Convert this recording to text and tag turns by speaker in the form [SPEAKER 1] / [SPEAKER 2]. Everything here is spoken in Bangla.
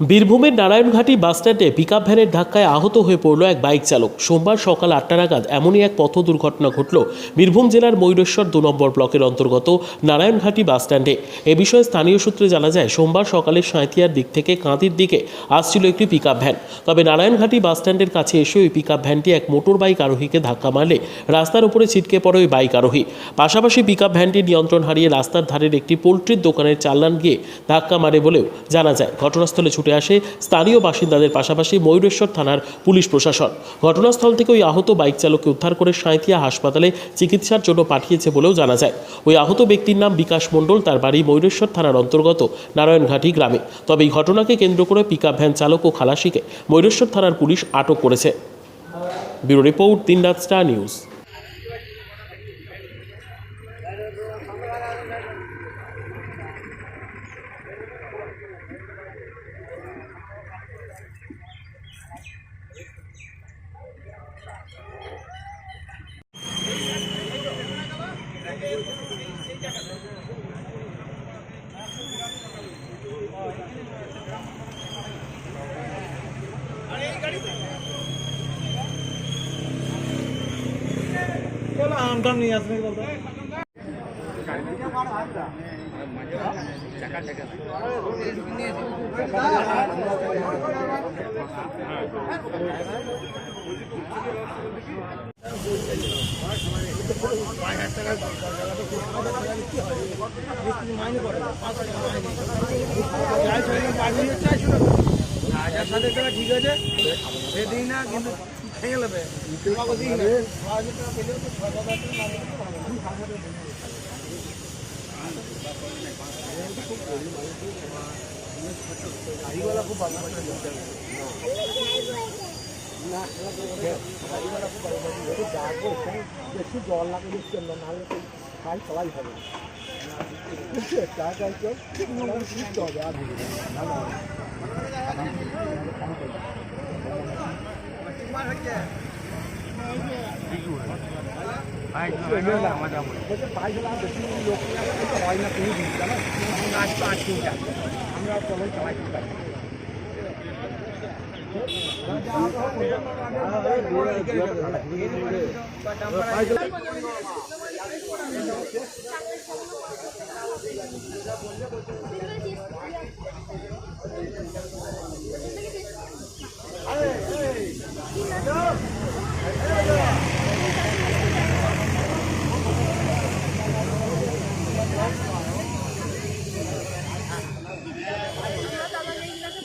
[SPEAKER 1] বীরভূমের নারায়ণঘাটি বাসস্ট্যান্ডে পিকআপ ভ্যানের ধাক্কায় আহত হয়ে পড়ল এক বাইক চালক। সোমবার সকাল আটটা নাগাদ এমনই এক পথ দুর্ঘটনা ঘটল বীরভূম জেলার ময়ূরেশ্বর দু নম্বর ব্লকের অন্তর্গত নারায়ণঘাটি বাসস্ট্যান্ডে। এ বিষয়ে স্থানীয় সূত্রে জানা যায়, সোমবার সকালে সাঁতিয়ার দিক থেকে কাঁদির দিকে আসছিল একটি পিকআপ ভ্যান তবে নারায়ণঘাটি বাসস্ট্যান্ডের কাছে এসে ওই পিকআপ ভ্যানটি এক মোটর বাইক আরোহীকে ধাক্কা মারলে রাস্তার উপরে ছিটকে পড়ে ওই বাইক আরোহী। পাশাপাশি পিকআপ ভ্যানটি নিয়ন্ত্রণ হারিয়ে রাস্তার ধারের একটি পোলট্রির দোকানের চাল্লান গিয়ে ধাক্কা মারে বলেও জানা যায়। ঘটনাস্থলে ছুটে আসে স্থানীয় বাসিন্দাদের পাশাপাশি ময়ূরেশ্বর থানার পুলিশ প্রশাসন। ঘটনাস্থল থেকে ওই আহত বাইক চালককে উদ্ধার করে সাঁইথিয়া হাসপাতালে চিকিৎসার জন্য পাঠিয়েছে বলেও জানা যায়। ওই আহত ব্যক্তির নাম বিকাশ মণ্ডল, তার বাড়ি ময়ূরেশ্বর থানার অন্তর্গত নারায়ণঘাটি গ্রামে। তবে এই ঘটনাকে কেন্দ্র করে পিকআপ ভ্যান চালক ও খালাসিকে ময়ূরেশ্বর থানার পুলিশ আটক করেছে। ব্যুরো রিপোর্ট দিনরাত স্টার নিউজ।
[SPEAKER 2] আমটা নিয়ে আসবে বলতো হাজার সাথে ঠিক আছে সে দিই না কিন্তু তোমাকে দিই না হাজার টাকা পেলেও তো ছয় টাকা গাড়িওয়ালা একটু জল না নাহলে তো খাই সবাই হবে চা চাই চল ঠিক হবে আর হয় না তুমি আমরা
[SPEAKER 3] 네.